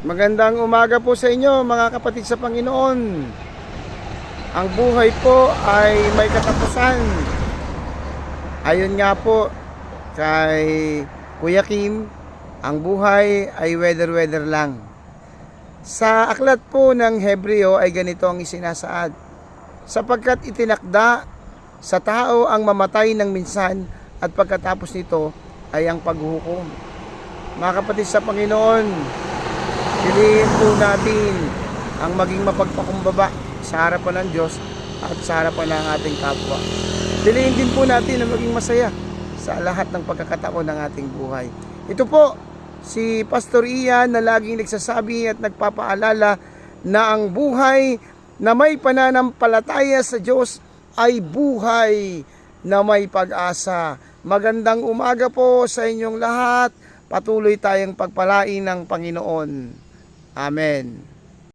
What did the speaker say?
Magandang umaga po sa inyo mga kapatid sa Panginoon. Ang buhay po ay may katapusan. Ayon nga po kay Kuya Kim, ang buhay ay weather-weather lang. Sa aklat po ng Hebreo ay ganito ang isinasaad. Sapagkat itinakda sa tao ang mamatay ng minsan at pagkatapos nito ay ang paghuhukom. Mga kapatid sa Panginoon, Piliin po natin ang maging mapagpakumbaba sa harapan ng Diyos at sa harapan ng ating kapwa. Piliin din po natin na maging masaya sa lahat ng pagkakataon ng ating buhay. Ito po, si Pastor Ian na laging nagsasabi at nagpapaalala na ang buhay na may pananampalataya sa Diyos ay buhay na may pag-asa. Magandang umaga po sa inyong lahat. Patuloy tayong pagpalain ng Panginoon. Amen.